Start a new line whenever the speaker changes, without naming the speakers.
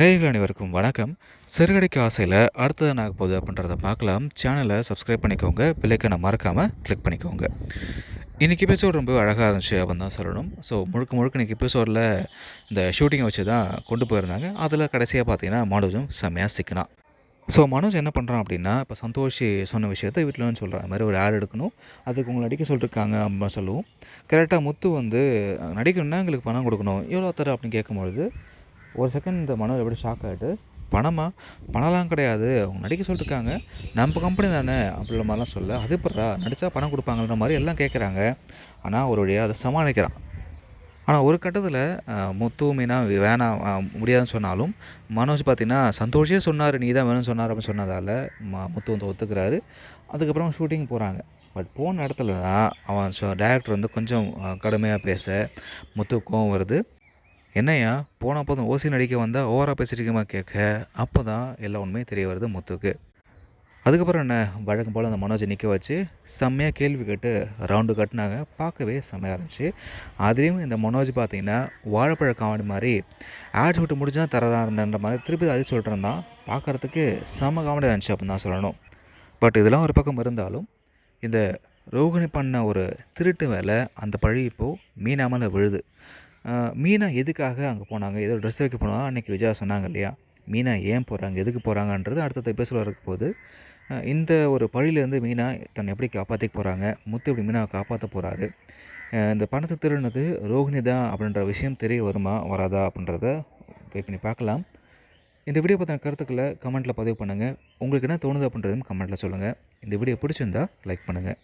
நேயர்கள் அனைவருக்கும் வணக்கம். சிறுகடைக்கு ஆசையில் அடுத்தது என்ன ஆக போகுது அப்படின்றத பார்க்கலாம். சேனலை சப்ஸ்கிரைப் பண்ணிக்கோங்க. பிள்ளைக்கனை மறக்காமல் கிளிக் பண்ணிக்கோங்க. இன்றைக்கி எபிசோடு ரொம்ப அழகாக இருந்துச்சு அப்படின்னு தான் சொல்லணும். ஸோ முழுக்க முழுக்க இன்றைக்கி எபிசோடில் இந்த ஷூட்டிங்கை வச்சு தான் கொண்டு போயிருந்தாங்க. அதில் கடைசியாக பார்த்தீங்கன்னா மனோஜும் செம்மையாக சிக்கினான். ஸோ மனோஜ் என்ன பண்ணுறான் அப்படின்னா இப்போ சந்தோஷ் சொன்ன விஷயத்த வீட்டில் வந்து சொல்கிறான் மாதிரி ஒரு ஆட் எடுக்கணும். அதுக்கு உங்களை நடிக்க சொல்லிருக்காங்க அப்படின்னு சொல்லுவோம். கரெக்டாக முத்து வந்து நடிக்கணும்னா எங்களுக்கு பணம் கொடுக்கணும். எவ்வளோ தர? அப்படின்னு கேட்கும்பொழுது ஒரு செகண்ட் இந்த மனோஜ் எப்படி ஷாக் ஆகிட்டு பணமா? பணம்லாம் கிடையாது. அவங்க நடிக்க சொல்லிருக்காங்க. நம்ம கம்பெனி தானே. அப்படின்ற மாதிரிலாம் சொல்ல அது எப்பட்றா? நடித்தா பணம் கொடுப்பாங்கன்ற மாதிரி எல்லாம் கேட்குறாங்க ஆனால் ஒரு வழியாக அதை சமாளிக்கிறான். ஆனால் ஒரு கட்டத்தில் முத்து மீனா வேணாம் முடியாதுன்னு சொன்னாலும் மனோஜ் பார்த்தீங்கன்னா சந்தோஷே சொன்னார். நீ தான் வேணும்னு சொன்னார். அப்படின்னு சொன்னதால் ம முத்து வந்து ஒத்துக்கிறாரு. அதுக்கப்புறம் ஷூட்டிங் போகிறாங்க பட் போன இடத்துல தான் அவன் டேரக்டர் வந்து கொஞ்சம் கடுமையாக பேச முத்து கோவம் வருது. என்னய்யா போன போதும் ஓசி நடிக்க வந்தால் ஓவராக பேசிட்டுருக்கமா கேட்க அப்போ தான் எல்லா உண்மையும் தெரிய வருது முத்துக்கு. அதுக்கப்புறம் என்ன வழக்கம் போல் அந்த மனோஜை நிற்க வச்சு செம்மையாக கேள்வி கேட்டு ரவுண்டு கட்டினாங்க பார்க்கவே செம்மையாக இருந்துச்சு. அதுலேயும் இந்த மனோஜ் பார்த்தீங்கன்னா வாழைப்பழ காமெடி மாதிரி ஆட் விட்டு முடிஞ்சால் தரதா இருந்தன்ற மாதிரி திருப்பி அது சொல்லிட்டு இருந்தான் பார்க்குறதுக்கு செம்ம காமெடியாக இருந்துச்சு அப்படின்னு தான் சொல்லணும். பட் இதெல்லாம் ஒரு பக்கம் இருந்தாலும் இந்த ரோகிணி பண்ண ஒரு திருட்டு வேலை அந்த பழி இப்போது மீனாமல் விழுது. மீனா எதுக்காக அங்கே போனாங்க? ஏதோ ட்ரெஸ் வைக்க போனாங்க அன்றைக்கி விஜயா சொன்னாங்க இல்லையா? மீனா ஏன் போகிறாங்க எதுக்கு போகிறாங்கன்றது அடுத்தடுத்த எபிசோட இருக்க போது இந்த ஒரு பழியிலேருந்து மீனா தன்னை எப்படி காப்பாற்றிக்க போகிறாங்க முத்து எப்படி மீனாவை காப்பாற்ற போகிறாரு இந்த பணத்தை திருடினது ரோஹிணி தான் அப்படின்ற விஷயம் தெரிய வருமா? வராதா? அப்படின்றத வெயிட் பண்ணி பார்க்கலாம். இந்த வீடியோ பற்றின கருத்துக்களை கமெண்ட்டில் பதிவு பண்ணுங்கள் உங்களுக்கு என்ன தோணுது அப்படின்றதும் கமெண்ட்டில் சொல்லுங்கள் இந்த வீடியோ பிடிச்சிருந்தா லைக் பண்ணுங்கள்